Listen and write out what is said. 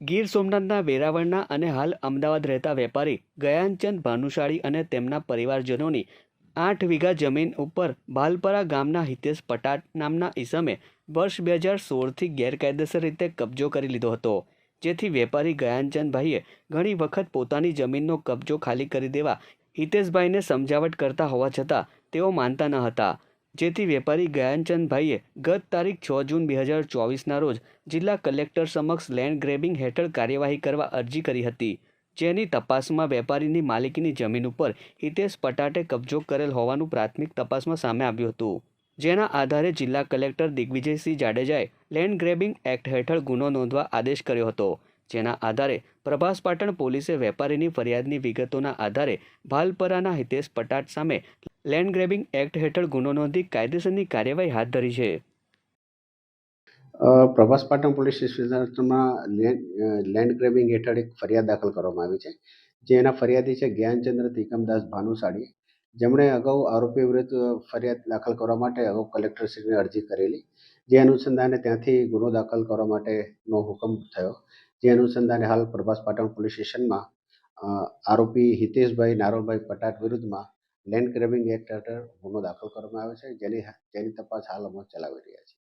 ગીર સોમનાથના વેરાવળના અને હાલ અમદાવાદ રહેતા વેપારી ગયાનચંદ ભાનુશાળી અને તેમના પરિવારજનોની આઠ વીઘા જમીન ઉપર ભાલપરા ગામના હિતેશ પટાટ નામના ઈસમે વર્ષ બે હજાર સોળથી ગેરકાયદેસર રીતે કબજો કરી લીધો હતો. જેથી વેપારી ગયાનચંદભાઈએ ઘણી વખત પોતાની જમીનનો કબજો ખાલી કરી દેવા હિતેશભાઈને સમજાવટ કરતા હોવા છતાં તેઓ માનતા ન હતા. જેથી વેપારી ગયાનચંદભાઈએ ગત તારીખ છ જૂન બે હજાર ચોવીસના રોજ જિલ્લા કલેક્ટર સમક્ષ લેન્ડ ગ્રેબિંગ હેઠળ કાર્યવાહી કરવા અરજી કરી હતી. જેની તપાસમાં વેપારીની માલિકીની જમીન ઉપર હિતેશ પટાટે કબજો કરેલ હોવાનું પ્રાથમિક તપાસમાં સામે આવ્યું હતું. જેના આધારે જિલ્લા કલેક્ટર દિગ્વિજયસિંહ જાડેજાએ લેન્ડ ગ્રેબિંગ એક્ટ હેઠળ ગુનો નોંધવા આદેશ કર્યો હતો. જેના આધારે પ્રભાસ પાટણ પોલીસે વેપારીની ફરિયાદની વિગતોના આધારે ભાલપરાના હિતેશ પટાટ સામે લેન્ડ ગ્રેબિંગ એક્ટ હેઠળ ગુનો નોંધી કાયદેસરની કાર્યવાહી હાથ ધરી છે. પ્રભાસ પાટણ પોલીસ સ્ટેશનમાં લેન્ડ ગ્રેબિંગ હેઠળ એક ફરિયાદ દાખલ કરવામાં આવી છે. જે એના ફરિયાદી છે જ્ઞાનચંદ્ર તિકમદાસ ભાનુશાળી. જેમણે અગાઉ આરોપી વિરુદ્ધ ફરિયાદ દાખલ કરવા માટે અગાઉ કલેક્ટરશ્રીને અરજી કરેલી. જે અનુસંધાને ત્યાંથી ગુનો દાખલ કરવા માટેનો હુકમ થયો. જે અનુસંધાને હાલ પ્રભાસ પાટણ પોલીસ સ્ટેશનમાં આરોપી હિતેશભાઈ નારોભાઈ પટાટ વિરુદ્ધમાં લેન્ડ ગ્રેબિંગ એક્ટ હેઠળ ગુનો દાખલ કરવામાં આવ્યો છે. જેની જેની તપાસ હાલ અમે ચલાવી રહ્યા છીએ